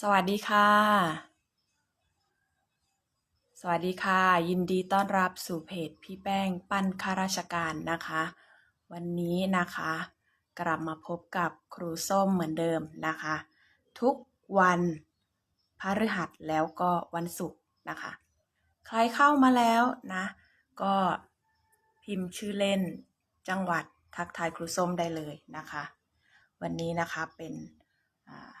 สวัสดีค่ะ สวัสดีค่ะ ยินดีต้อนรับสู่เพจพี่แป้งปั้นข้าราชการนะคะ วันนี้นะคะ กลับมาพบกับครูส้มเหมือนเดิมนะคะ ทุกวันพฤหัสแล้วก็วันศุกร์นะคะ ใครเข้ามาแล้วนะ ก็พิมพ์ชื่อเล่นจังหวัดทักทายครูส้มได้เลยนะคะ วันนี้นะคะเป็นอ่า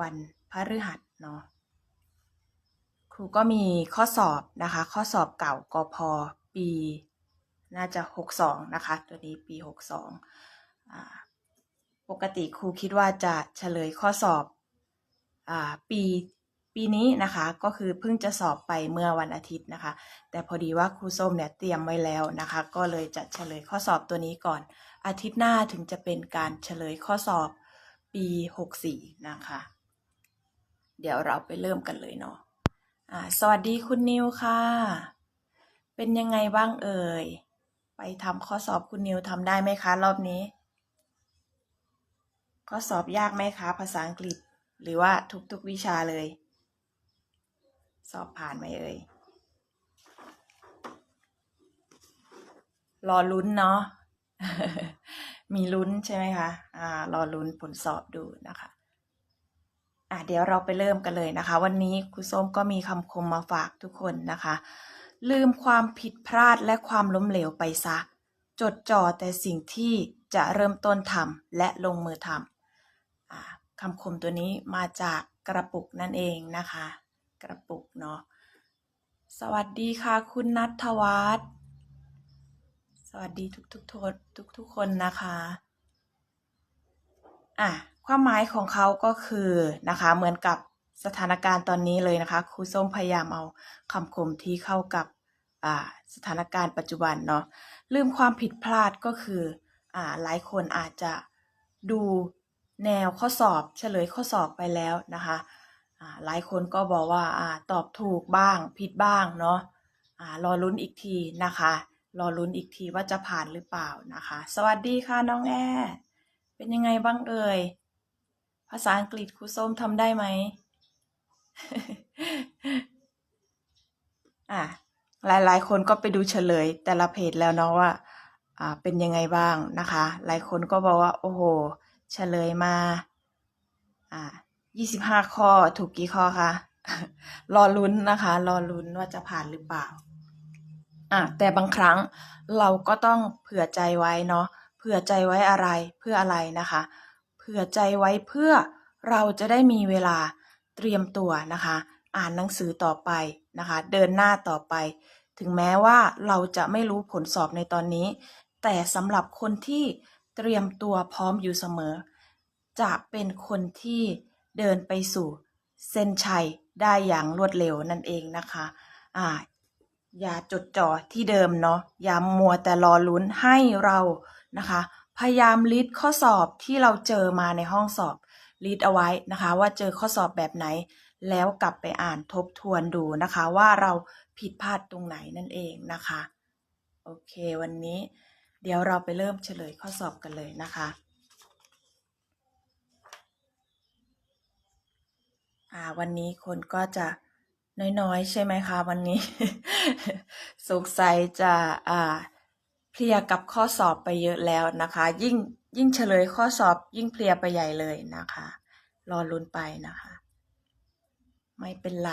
วันพฤหัสเนาะครูก็มีข้อสอบนะคะ ข้อสอบเก่ากพปี น่าจะ 62 นะคะ ตัวนี้ปี 62อ่าปกติครูคิดว่าจะเฉลยข้อสอบอปีปีนี้นะคะก็คือเพิ่งจะสอบไปเมื่อวันอาทิตย์นะคะ แต่พอดีว่าครูส้มเนี่ยเตรียมไว้แล้วนะคะ ก็เลยจะเฉลยข้อสอบตัวนี้ก่อน อาทิตย์หน้าถึงจะเป็นการเฉลยข้อสอบปี 64 นะคะ เดี๋ยวเราไปเริ่มกันเลยเนาะสวัสดีคุณนิวค่ะ เป็นยังไงบ้างเอ่ย ไปทำข้อสอบคุณนิวทำได้ไหมคะรอบนี้ ข้อสอบยากไหมคะ ภาษาอังกฤษ หรือว่าทุกๆวิชาเลย สอบผ่านไหมเอ่ย รอลุ้นเนาะมีลุ้นใช่ไหมคะ อ่า รอลุ้นผลสอบดูนะคะ อะเดี๋ยวเราไปเริ่มกันเลยนะคะ วันนี้ครูส้มก็มีคำคมมาฝากทุกคนนะคะ ลืมความผิดพลาดและความล้มเหลวไปซะ จดจ่อแต่สิ่งที่จะเริ่มต้นทำและลงมือทำอคำคมตัวนี้มาจากกระปุกนั่นเองนะคะ กระปุกเนาะสวัสดีค่ะคุณนัทวัฒน์สวัสดีทุกทุกทุกทุกคนนะคะ อะ ความหมายของเขาก็คือนะคะเหมือนกับสถานการณ์ตอนนี้เลยนะคะครูส้มพยายามเอาคำคมที่เข้ากับสถานการณ์ปัจจุบันเนาะลืมความผิดพลาดก็คืออหลายคนอาจจะดูแนวข้อสอบเฉลยข้อสอบไปแล้วนะคะหลายคนก็บอกว่าอตอบถูกบ้าง ผิดบ้างเนาะอ่ารอลุ้นอีกทีนะคะรอลุ้นอีกทีว่าจะผ่านหรือเปล่านะคะ สวัสดีค่ะน้องแอเป็นยังไงบ้างเอ่ย ภาษาอังกฤษครูส้มทำได้ไหมอะหลายๆ คนก็ไปดูเฉลยแต่ละเพจแล้วเนาะว่า อ่า เป็นยังไงบ้างนะคะ หลายคนก็บอกว่า โอ้โห เฉลยมา อ่ายี่สิบห้าข้อถูกกี่ข้อคะรอลุ้นนะคะ รอลุ้นว่าจะผ่านหรือเปล่า อะแต่บางครั้งเราก็ต้องเผื่อใจไว้เนาะ เผื่อใจไว้อะไรเพื่ออะไรนะคะ ผื่อใจไว้เพื่อเราจะได้มีเวลาเตรียมตัวนะคะ อ่านหนังสือต่อไปนะคะ เดินหน้าต่อไป ถึงแม้ว่าเราจะไม่รู้ผลสอบในตอนนี้ แต่สำหรับคนที่เตรียมตัวพร้อมอยู่เสมอ จะเป็นคนที่เดินไปสู่เส้นชัยได้อย่างรวดเร็วนั่นเองนะคะอ่าอย่าจดจ่อที่เดิมเนาะอย่ามัวแต่รอลุ้นให้เรานะคะ พยายามลิสต์ข้อสอบที่เราเจอมาในห้องสอบลิสต์เอาไว้นะคะ ว่าเจอข้อสอบแบบไหน แล้วกลับไปอ่านทบทวนดูนะคะ ว่าเราผิดพลาดตรงไหนนั่นเองนะคะ โอเควันนี้ เดี๋ยวเราไปเริ่มเฉลยข้อสอบกันเลยนะคะอ่าวันนี้คนก็จะน้อยๆ ใช่ไหมคะ วันนี้ สงสัยจะอ่า เพลียกับข้อสอบไปเยอะแล้วนะคะ ยิ่งยิ่งเฉลยข้อสอบยิ่งเพลียไปใหญ่เลยนะคะ รอลุ้นไปนะคะ ไม่เป็นไร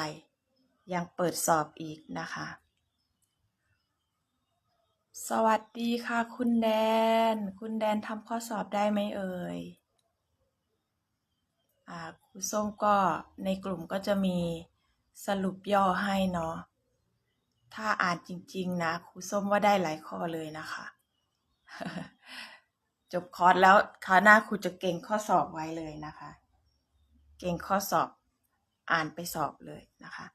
ยังเปิดสอบอีกนะคะ สวัสดีค่ะ คุณแดน คุณแดนทำข้อสอบได้ไหมเอ่ยอ่าครูส้มก็ในกลุ่มก็จะมีสรุปย่อให้เนาะ ถ้าอ่านจริง ๆ นะครูส้มว่าได้หลายข้อเลยนะคะ จบคอร์สแล้วคราวหน้าครูจะเก่งข้อสอบไว้เลยนะคะ เก่งข้อสอบอ่านไปสอบเลยนะคะ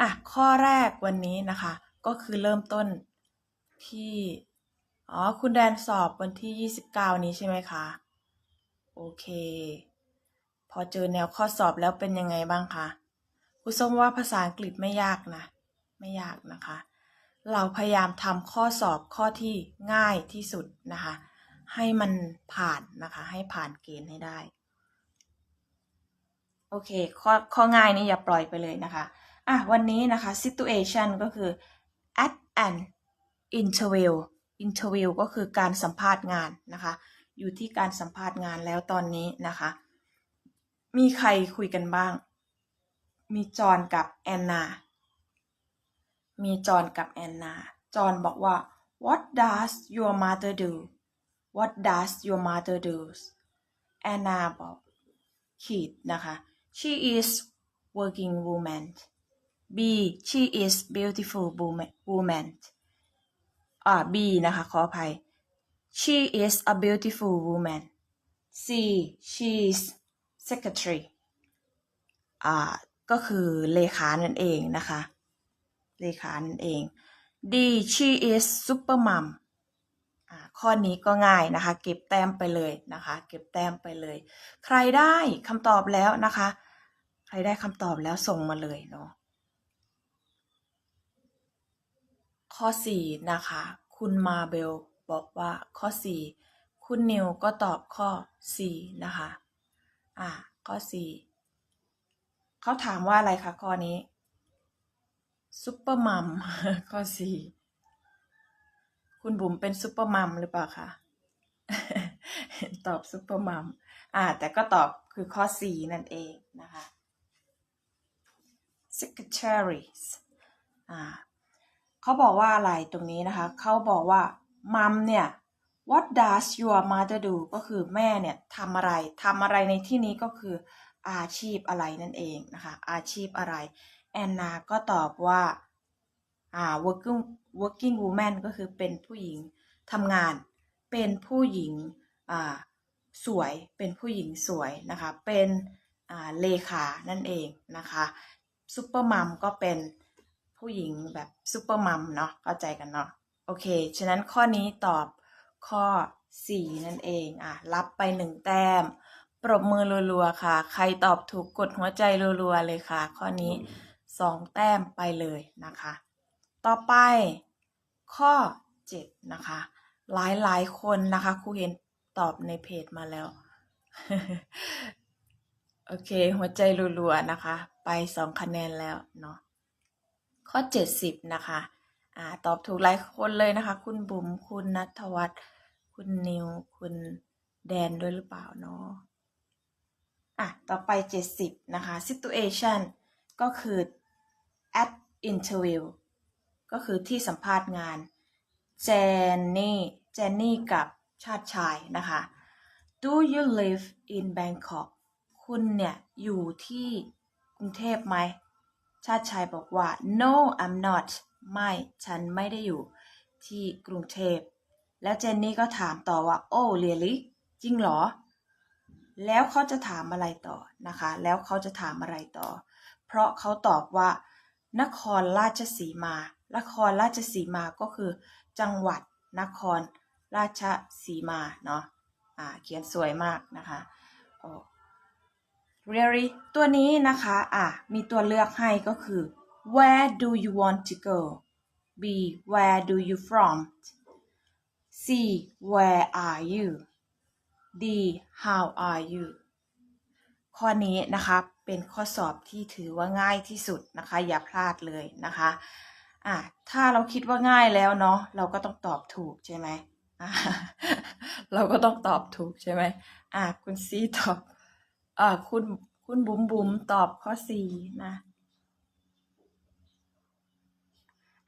อะข้อแรกวันนี้นะคะ ก็คือเริ่มต้นที่อ๋อคุณแดนสอบวันที่ 29 นี้ใช่ไหมคะ โอเค พอเจอแนวข้อสอบแล้วเป็นยังไงบ้างคะครูส้มว่าภาษาอังกฤษไม่ยากนะ ไม่ยากนะคะ เราพยายามทำข้อสอบข้อที่ง่ายที่สุดนะคะ ให้มันผ่านนะคะ ให้ผ่านเกณฑ์ให้ได้ โอเค ข้อข้อง่ายนี่อย่าปล่อยไปเลยนะคะ อะ วันนี้นะคะ situation ก็คือ at an interview interview ก็คือการสัมภาษณ์งานนะคะ อยู่ที่การสัมภาษณ์งานแล้วตอนนี้นะคะ มีใครคุยกันบ้าง มีจอห์นกับแอนนา มีจอห์นกับแอนนา จอห์นบอกว่า what does your mother do what does your mother do แอนนาบอกขีดนะคะ she is working woman B she is beautiful woman woman อ่า B นะคะ ขออภัย she is a beautiful woman C she is secretary อ่า ก็คือเลขานั่นเองนะคะ เลขานั่นเอง D she is super mom ข้อนี้ก็ง่ายนะคะ เก็บแต้มไปเลยนะคะ เก็บแต้มไปเลย ใครได้คำตอบแล้วนะคะ ใครได้คำตอบแล้วส่งมาเลยเนาะข้อ 4 นะคะ คุณมาเบลบอกว่าข้อ 4 คุณนิวก็ตอบข้อ 4 นะคะ อ่า ข้อ 4 เขาถามว่าอะไรคะข้อนี้ ซุปเปอร์มัมข้อ4คุณบุ๋มเป็นซุปเปอร์มัมหรือเปล่าคะตอบซุปเปอร์มัมอ่า แต่ก็ตอบคือข้อ4นั่นเองนะคะ secretaries อ่าเขาบอกว่าอะไรตรงนี้นะคะ เขาบอกว่ามัมเนี่ย what does your mother do ก็คือแม่เนี่ยทำอะไรทำอะไรในที่นี้ก็คืออาชีพอะไรนั่นเองนะคะ อาชีพอะไร แอนนาก็ตอบว่าอ่า working working woman ก็คือเป็นผู้หญิงทำงาน เป็นผู้หญิงอ่าสวย เป็นผู้หญิงสวยนะคะ เป็นอ่าเลขานั่นเองนะคะซูเปอร์มัมก็เป็นผู้หญิงแบบซูเปอร์มัมเนาะเข้าใจกันเนาะโอเค ฉะนั้นข้อนี้ตอบข้อ 4 นั่นเองอะรับไป 1 แต้ม ปรบมือรัวๆค่ะ ใครตอบถูกกดหัวใจรัวๆเลยค่ะ ข้อนี้ 2 แต้มไปเลยนะคะ ต่อไปข้อ 7 นะคะ หลายๆคนนะคะครูเห็นตอบในเพจมาแล้ว โอเค หัวใจรัวๆนะคะ ไป 2 คะแนนแล้วเนาะข้อ 70 นะคะอ่าตอบถูกหลายคนเลยนะคะ คุณบุ๋มคุณนัทวัฒน์คุณนิว คุณแดนด้วยหรือเปล่าเนาะอะ ต่อไป 70 นะคะ situation ก็คือ at interview ก็คือที่สัมภาษณ์งานเจนนี่เจนนี่กับชาติชายนะคะ Do you live in Bangkok คุณเนี่ยอยู่ที่กรุงเทพไหม ชาติชายบอกว่า no I'm not ไม่ฉันไม่ได้อยู่ที่กรุงเทพ แล้วเจนนี่ก็ถามต่อว่า oh really จริงเหรอ แล้วเขาจะถามอะไรต่อนะคะ แล้วเขาจะถามอะไรต่อ เพราะเขาตอบว่า นครราชสีมา นครราชสีมาก็คือจังหวัดนครราชสีมาเนาะอ่าเขียนสวยมากนะคะโอ really ตัวนี้นะคะอะมีตัวเลือกให้ก็คือ where do you want to go B where do you from C where are you D how are you ข้อนี้นะคะเป็นข้อสอบที่ถือว่าง่ายที่สุดนะคะ อย่าพลาดเลยนะคะอะถ้าเราคิดว่าง่ายแล้วเนาะเราก็ต้องตอบถูกใช่ไหมอะเราก็ต้องตอบถูกใช่ไหมอะคุณซีตอบอ่าคุณคุณบุ๋มบุ๋มตอบข้อสี่นะ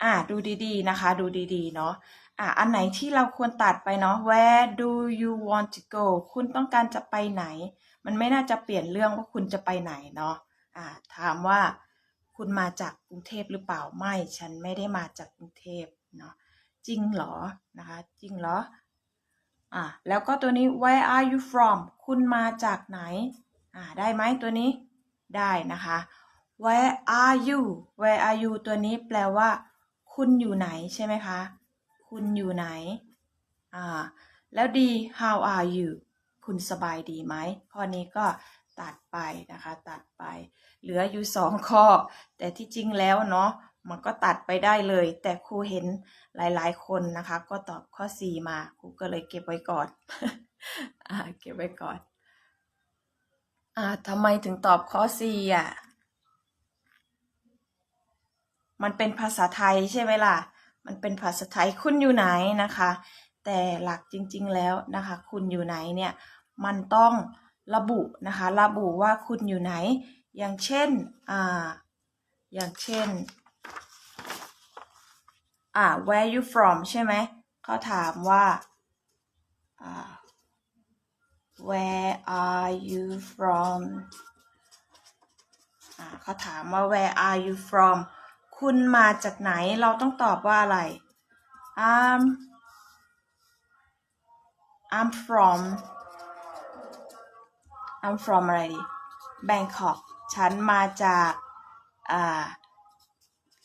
อ่าดูดีๆนะคะ ดูดีๆเนาะอ่าอันไหนที่เราควรตัดไปเนาะ Where do you want to go คุณต้องการจะไปไหน มันไม่น่าจะเปลี่ยนเรื่องว่าคุณจะไปไหนเนาะอ่าถามว่าคุณมาจากกรุงเทพหรือเปล่าไม่ ฉันไม่ได้มาจากกรุงเทพเนาะจริงเหรอนะคะจริงเหรออ่าแล้วก็ตัวนี้ where are you from คุณมาจากไหนอ่าได้ไหมตัวนี้ได้นะคะ where are you where are you ตัวนี้แปลว่า คุณอยู่ไหนใช่ไหมคะ คุณอยู่ไหนอ่าแล้วดี how are you คุณสบายดีไหมข้อนี้ก็ตัดไปนะคะ ตัดไป เหลืออยู่สองข้อ แต่ที่จริงแล้วเนาะมันก็ตัดไปได้เลย แต่ครูเห็นหลาย ๆ คนนะคะ ก็ตอบข้อ 4 มาครูก็เลยเก็บไว้ก่อนอ่าเก็บไว้ก่อนอ่าทำไมถึงตอบข้อ C อะ มันเป็นภาษาไทยใช่ไหมล่ะ มันเป็นภาษาไทยคุณอยู่ไหนนะคะ แต่หลักจริงๆแล้วนะคะ คุณอยู่ไหนเนี่ยมันต้องระบุนะคะ ระบุว่าคุณอยู่ไหน อย่างเช่นอ่าอย่างเช่นอ่า where you from ใช่ไหมเขาถามว่าอ่า where are you from อ่าเขาถามว่า where are you from คุณมาจากไหนเราต้องตอบว่าอะไร I'm I'm from I'm from อะไรดี Bangkok ฉันมาจากอ่า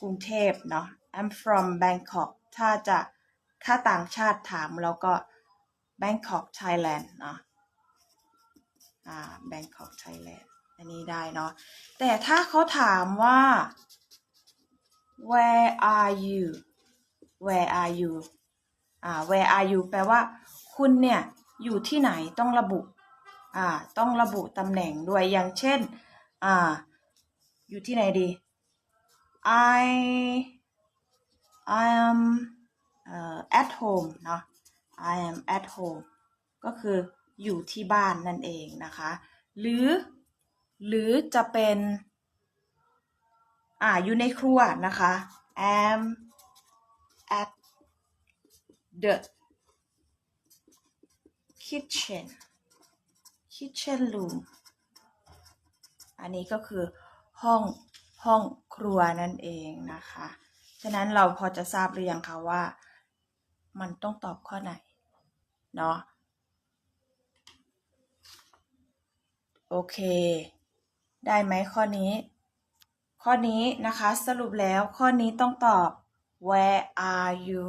กรุงเทพเนาะ I'm from Bangkok ถ้าจะถ้าต่างชาติถามเราก็ Bangkok Thailand เนาะอ่า Bangkok Thailand อันนี้ได้เนาะ แต่ถ้าเขาถามว่า where are you where are you อ่า where are you แปลว่า คุณเนี่ยอยู่ที่ไหนต้องระบุอ่าต้องระบุตำแหน่งด้วยอย่างเช่นอ่าอยู่ที่ไหนดี I I am uh, at home เนาะ I am at home ก็คืออยู่ที่บ้านนั่นเองนะคะ หรือ หรือจะเป็นอ่าอยู่ในครัวนะคะ am at the kitchen kitchen room อันนี้ก็คือห้องห้องครัวนั่นเองนะคะ ฉะนั้นเราพอจะทราบหรือยังคะว่า มันต้องตอบข้อไหน เนาะโอเค ได้ไหมข้อนี้ ข้อนี้นะคะสรุปแล้วข้อนี้ต้องตอบ where are you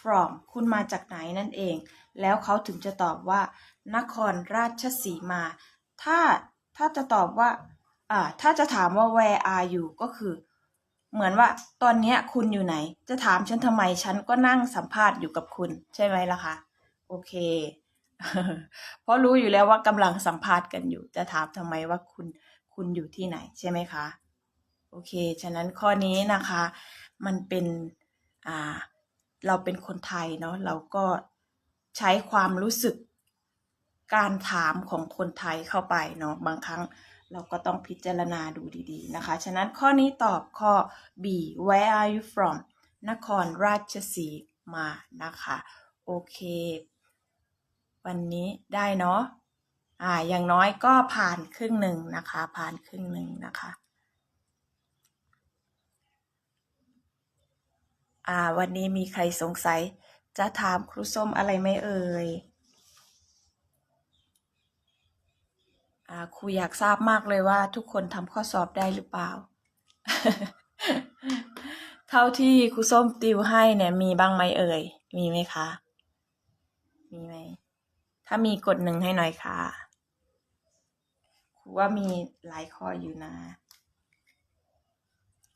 from คุณมาจากไหนนั่นเอง แล้วเขาถึงจะตอบว่า นครราชสีมา ถ้าถ้าจะตอบว่าอ่าถ้าจะถามว่า where are you ก็คือ เหมือนว่าตอนนี้คุณอยู่ไหน จะถามฉันทำไมฉันก็นั่งสัมภาษณ์อยู่กับคุณ ใช่ไหมล่ะคะ โอเค เพราะรู้อยู่แล้วว่ากำลังสัมภาษณ์กันอยู่ จะถามทำไมว่าคุณคุณอยู่ที่ไหนใช่ไหมคะ โอเค ฉะนั้นข้อนี้นะคะ มันเป็นอ่า เราเป็นคนไทยเนาะเราก็ใช้ความรู้สึกการถามของคนไทยเข้าไปเนาะบางครั้งเราก็ต้องพิจารณาดูดีๆนะคะ ฉะนั้นข้อนี้ตอบข้อ B Where are you from นครราชสีมานะคะ โอเค วันนี้ได้เนาะอ่าอย่างน้อยก็ผ่านครึ่งหนึ่งนะคะ ผ่านครึ่งหนึ่งนะคะ อ่า วันนี้มีใครสงสัย จะถามครูส้มอะไรไหมเอ่ย อ่า ครูอยากทราบมากเลยว่าทุกคนทำข้อสอบได้หรือเปล่า เท่าที่ครูส้มติวให้เนี่ย มีบ้างไหมเอ่ย มีไหมคะ มีไหม ถ้ามีกดหนึ่งให้หน่อยค่ะ ครูว่ามีหลายข้ออยู่นะ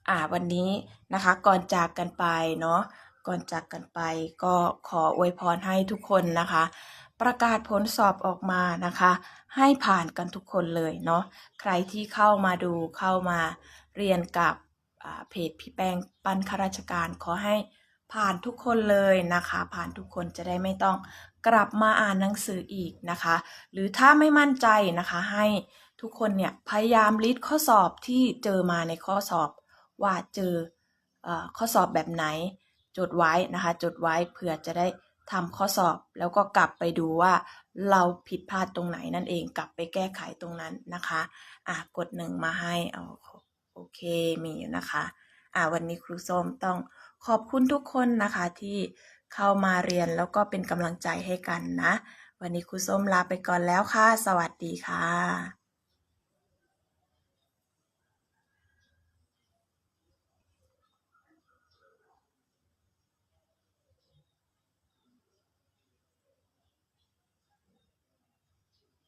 อ่าวันนี้นะคะก่อนจากกันไปเนาะก่อนจากกันไปก็ขออวยพรให้ทุกคนนะคะ ประกาศผลสอบออกมานะคะ ให้ผ่านกันทุกคนเลยเนาะใครที่เข้ามาดูเข้ามาเรียนกับเพจพี่แป้งปันข้าราชการขอให้ผ่านทุกคนเลยนะคะ ผ่านทุกคนจะได้ไม่ต้องกลับมาอ่านหนังสืออีกนะคะ หรือถ้าไม่มั่นใจนะคะให้ทุกคนเนี่ยพยายามลิสต์ข้อสอบที่เจอมาในข้อสอบ ว่าเจออข้อสอบแบบไหนจดไว้นะคะ จดไว้เผื่อจะได้ทำข้อสอบแล้วก็กลับไปดูว่าเราผิดพลาดตรงไหนนั่นเองกลับไปแก้ไขตรงนั้นนะคะอะกดหนึ่งมาให้เอาโอเคมีอยู่นะคะอ่าวันนี้ครูส้มต้องขอบคุณทุกคนนะคะที่เข้ามาเรียนแล้วก็เป็นกำลังใจให้กันนะ วันนี้ครูส้มลาไปก่อนแล้วค่ะ สวัสดีค่ะ